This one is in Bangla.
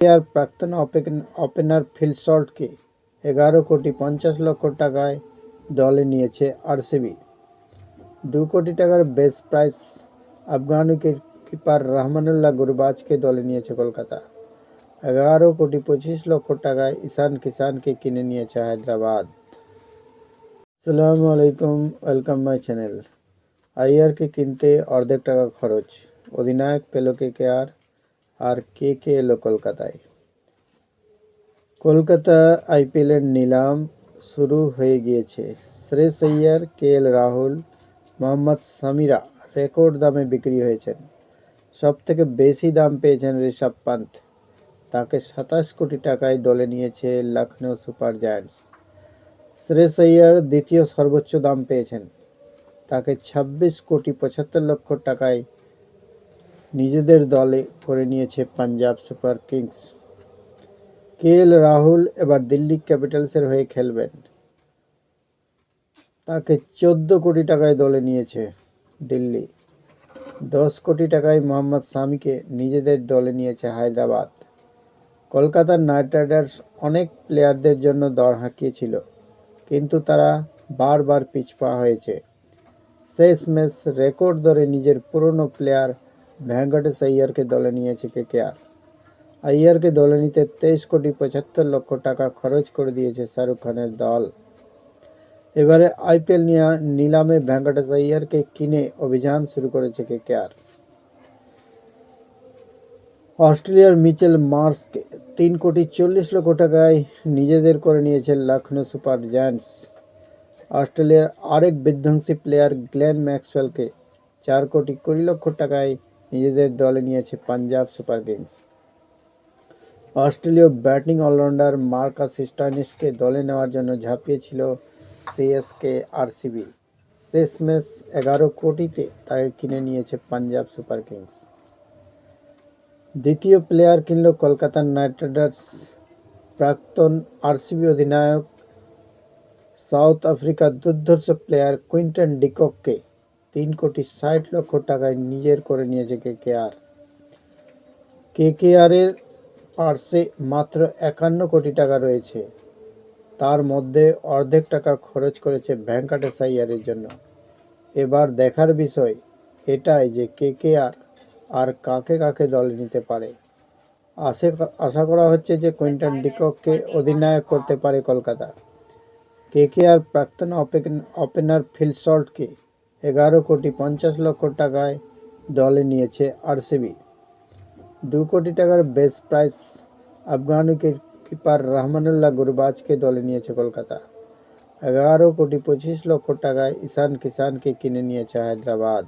আর প্রাক্তন ওপেন- ওপেনার ফিল সল্টকে এগারো কোটি পঞ্চাশ লক্ষ টাকায় দলে নিয়েছে আরসিবি। দু কোটি টাকার base price Afghan keeper Rahmanullah গুরবাজকে দলে নিয়েছে কলকাতা। এগারো কোটি পঁচিশ লক্ষ টাকায় ঈশান কিষানকে কিনে নিয়েছে হায়দ্রাবাদ। আসসালামু আলাইকুম ওয়েলকাম মাই চ্যানেল। আইআরকে কিনতে অর্ধেক টাকা খরচ। অধিনায়ক পেল কে কে আর আর কে কে এলো কলকাতায়? কলকাতা আইপিএলের নিলাম শুরু হয়ে গিয়েছে। শ্রেয়স আইয়ার, কে এল রাহুল, মোহাম্মদ সামিরা রেকর্ড দামে বিক্রি হয়েছেন। সব থেকে বেশি দাম পেয়েছেন ঋষভ পান্ত তাকে সাতাশ কোটি টাকায় দলে নিয়েছে লখনৌ সুপার জায়ান্টস। শ্রেয়স আইয়ার দ্বিতীয় সর্বোচ্চ দাম পেয়েছেন। তাকে ছাব্বিশ কোটি পঁচাত্তর লক্ষ টাকায় নিজেদের দলে করে নিয়েছে Punjab super kings. K L Rahul এবার দিল্লি ক্যাপিটালসের হয়ে খেলবেন? তাকে চোদ্দ কোটি টাকায় দলে নিয়েছে দিল্লি। দশ কোটি টাকায় মোহাম্মদ সামিকে নিজেদের দলে নিয়েছে হায়দ্রাবাদ। কলকাতার নাইট রাইডার্স অনেক প্লেয়ারদের জন্য দর হাঁকিয়েছিল, কিন্তু তারা বারবার পিছপা হয়েছে। শেষ ম্যাচ রেকর্ড দরে নিজের পুরনো প্লেয়ার ভেঙ্কটেশ আইয়ারকে দলে নিয়েছে কেকেআর আইয়ারকে দলে নিতে তেইশ কোটি পঁচাত্তর লক্ষ টাকা খরচ করে দিয়েছে শাহরুখ খানের দল। এবারে আইপিএল নিলামে ভেঙ্কটেশ আইয়ারকে কিনে অভিযান শুরু করেছে কেকেআর অস্ট্রেলিয়ার মিচেল মার্সকে তিন কোটি চল্লিশ লক্ষ টাকায় নিজেদের করে নিয়েছে লখনৌ সুপার জায়ান্টস। অস্ট্রেলিয়ার আরেক বিধ্বংসী প্লেয়ার গ্লেন ম্যাক্সওয়েলকে চার কোটি কুড়ি লক্ষ টাকায় নিজেদের দলে নিয়েছে পাঞ্জাব সুপার কিংস। অস্ট্রেলীয় ব্যাটিং অলরাউন্ডার মার্কাস স্টাইনিসকে দলে নেওয়ার জন্য ঝাঁপিয়েছিল সিএসকে আরসিবি। শেষ ম্যাচ এগারো কোটিতে তাকে কিনে নিয়েছে পাঞ্জাব সুপার কিংস। দ্বিতীয় প্লেয়ার কিনল কলকাতার নাইট রাইডার্স। প্রাক্তন আরসিবি অধিনায়ক সাউথ আফ্রিকার দুর্ধর্ষ প্লেয়ার কুইন্টন ডিকককে তিন কোটি ষাট লক্ষ টাকায় নিজের করে নিয়েছে কে কে আর। কে কে আরের পার্সে মাত্র একান্ন কোটি টাকা রয়েছে। তার মধ্যে অর্ধেক টাকা খরচ করেছে ভেঙ্কটেশ আইয়ারের জন্য। এবার দেখার বিষয় এটাই যে কে কে আর আর কাকে কাকে দলে নিতে পারে। আশে আশা করা হচ্ছে যে কুইন্টন ডিকককে অধিনায়ক করতে পারে কলকাতা। কে কে আর প্রাক্তন ওপেন- ওপেনার ফিল সল্টকে এগারো কোটি পঞ্চাশ লক্ষ টাকায় দলে নিয়েছে আরসিবি। দু কোটি টাকার base price Afghan keeper Rahmanullah গুরবাজকে দলে নিয়েছে কলকাতা। এগারো কোটি পঁচিশ লক্ষ টাকায় ঈশান কিষানকে কিনে নিয়েছে হায়দ্রাবাদ।